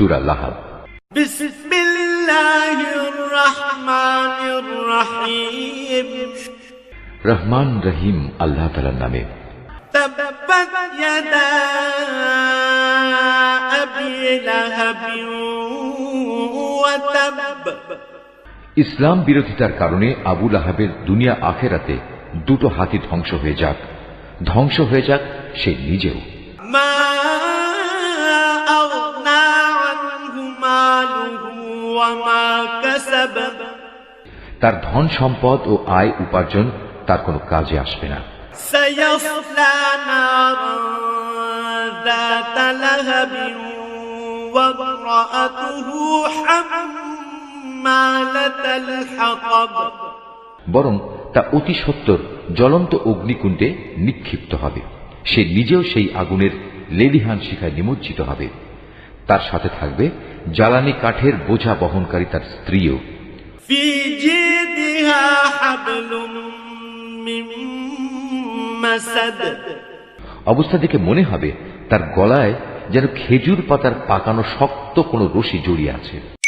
সুরা লাহাব। রহমান রহিম আল্লাহ তালার নামে। ইসলাম বিরোধিতার কারণে আবুল আহাবের দুনিয়া আখেরাতে দুটো হাতি ধ্বংস হয়ে যাক। ধ্বংস হয়ে যাক সে নিজেও। মা তার ধন সম্পদ ও আয় উপার্জন তার কোনো কাজে আসবে না। বরং তা অতি সত্তর জ্বলন্ত অগ্নিকুণ্ডে নিক্ষিপ্ত হবে। সে নিজেও সেই আগুনের লেডিহান শিখায় নিমজ্জিত হবে। তার সাথে থাকবে জ্বালানি কাঠের বোঝা বহনকারী তার স্ত্রীও। অবস্থা দেখে মনে হবে তার গলায় যেন খেজুর পাতার পাকানো শক্ত কোনো রশি জড়িয়ে আছে।